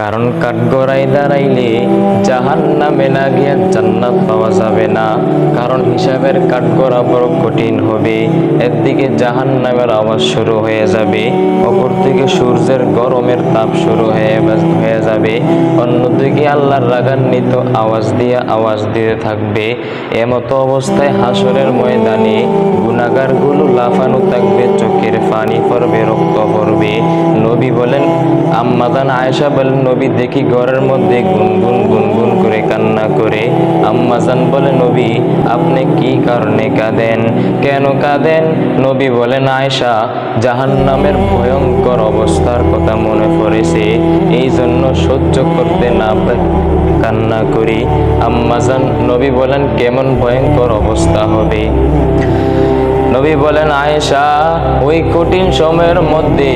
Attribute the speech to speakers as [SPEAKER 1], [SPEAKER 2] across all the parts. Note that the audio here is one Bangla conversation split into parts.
[SPEAKER 1] কারণ কাঠগড়ায় দাঁড়াইলে জাহান নামে না গিয়া জান্নাত পাওয়া যাবে না। কারণ হিসাবের কাঠগড়া বড় কঠিন হবে। একদিকে জাহান নামের আওয়াজ শুরু হয়ে যাবে অপর থেকে সূর্যের গরমের তাপ শুরু হয়ে হয়ে যাবে। অন্যদিকে আল্লাহর রাগান্বিত আওয়াজ দিয়ে আওয়াজ দিতে থাকবে। এমতো অবস্থায় হাসরের ময়দানে গুনাগারগুলো লাফানো থাকবে, চোখের পানি পড়বে, রক্ত পড়বে আম্মাদান আয়েশা বলেন, নবী, দেখি ঘরের মধ্যে গুনগুন গুনগুন করে কান্না করে। আম্মাজান বলে নবী, আপনি কি কারণে কাঁদেন? কেন কাঁদেন? নবী বলেন, আয়েশা, জাহান্নামের ভয়ঙ্কর অবস্থার কথা মনে পড়েছে। এই জন্য সহ্য করতে না কান্না করি। আম্মাজান নবী বলেন, কেমন ভয়ঙ্কর অবস্থা হবে? নবী বলেন, আয়েশা, ওই কঠিন সময়ের মধ্যে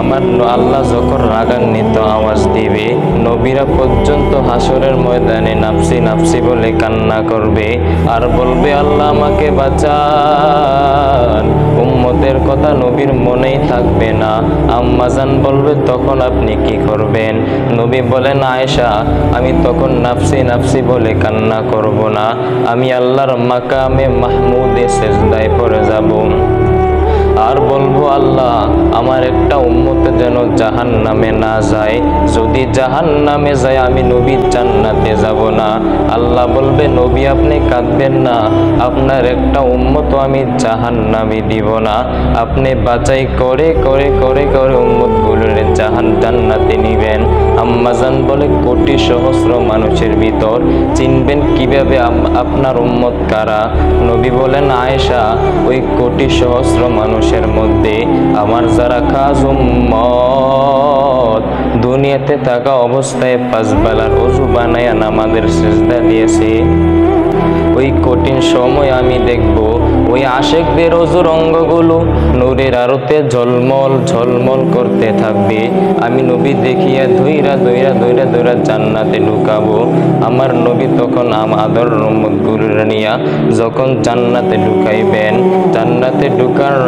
[SPEAKER 1] আমার আল্লাহ যখন রাগান্বিত আওয়াজ দিবে, নবীরা পর্যন্ত হাসরের ময়দানে নাপসি নাপসি বলে কান্না করবে আর বলবে, আল্লাহ আমাকে বাঁচান। উম্মতের কথা নবীর মনেই থাকবে না। আম্মাজান বলবে, তখন আপনি কি করবেন? নবী বলেন, আয়েশা, আমি তখন নাফসি নাফসি বলে কান্না করব না। আমি আল্লাহর মাকামে মাহমুদে সেজদায় পরে যাব। আর বলব, আল্লাহ, আমার একটা উম্মত যেন জাহান নামে না যায়। যদি জাহান নামে যায়, আমি নবীর জান্নাতে যাব না। আল্লাহ বলবে, নবী, আপনি কাঁদবেন না। আপনার একটা উম্মত আমি জাহান নামে দিব না। আপনি বাঁচাই করে করে করে করে উম্মতগুলোর জাহান জান্নাতে নিবেন। আম্মাজান বলে, কোটি সহস্র মানুষের ভিতর চিনবেন কীভাবে আপনার উম্মত কারা? নবী বলেন, আয়েশা, ওই কোটি সহস্র মানুষের মধ্যে আমার যারা কাজ উম্মত, দুনিয়াতে থাকা অবস্থায় পাঁচবেলার অজু বানায়া নামাদের সেজদা দিয়েছে। ওই কঠিন সময় আমি দেখব ওই আশেকদের অজুর অঙ্গগুলো নূরের আরতে ঝলমল ঝলমল করতে থাকবে। আমি নবী দেখিয়া ধৈরা ধইরা ধইরা ধইরা জান্নাতে ঢুকাবো। আমার নবী তখন আমাদের রহমত গুরুরা নিয়া যখন জান্নাতে ঢুকাইবেন। জান্নাতে ঢুকার